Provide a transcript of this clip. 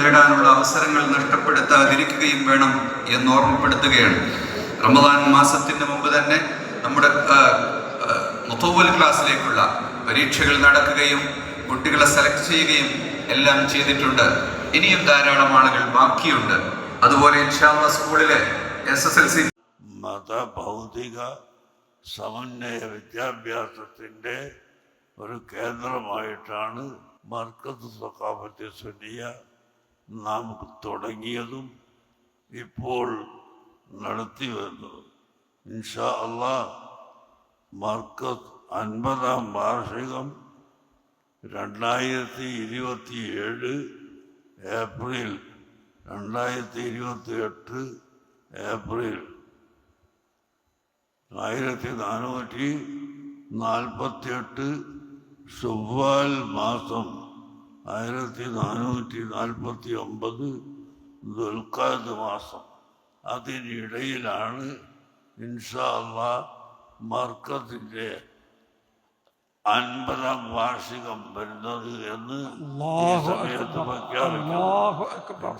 നേടാനുള്ള അവസരങ്ങൾ നഷ്ടപ്പെടുത്താതിരിക്കുകയും വേണം എന്ന് ഓർമ്മപ്പെടുത്തുകയാണ് റമദാൻ മാസത്തിന് മുമ്പ് തന്നെ നമ്മുടെ മുത്തോവൽ ക്ലാസ്സിലേക്കുള്ള പരീക്ഷകൾ നടക്കുകയും കുട്ടികളെ സെലക്ട് ചെയ്യുകയും എല്ലാം ചെയ്തിട്ടുണ്ട്. ഇനിയും ധാരാളം ആളുകൾ ബാക്കിയുണ്ട്. അതുപോലെ ഇൻഷാമ സ്കൂളിലെ എസ് എസ് എൽ സി മതഭൗതിക സമന്വയ വിദ്യാഭ്യാസത്തിന്റെ ഒരു കേന്ദ്രമായിട്ടാണ് മർക്കത്ത് സഖാഫത്തെ സുനിയ നാം തുടങ്ങിയതും ഇപ്പോൾ നടത്തി വരുന്നതും. ഇൻഷാ അള്ളാ മർക്കത്ത് അൻപതാം വാർഷികം രണ്ടായിരത്തി ഇരുപത്തി ഏഴ് ഏപ്രിൽ രണ്ടായിരത്തി ഇരുപത്തി എട്ട് ഏപ്രിൽ. ആയിരത്തി നാനൂറ്റി നാൽപ്പത്തി എട്ട് ചൊവ്വാൽ മാസം ആയിരത്തി നാനൂറ്റി നാൽപ്പത്തി ഒമ്പത് ദുൽഖാദ് മാസം. അതിനിടയിലാണ് ഇൻഷാ അള്ളാ മർക്കത്തിന്റെ അൻപതാം വാർഷികം വരുന്നത് എന്ന് സമയത്ത് അക്ബർ.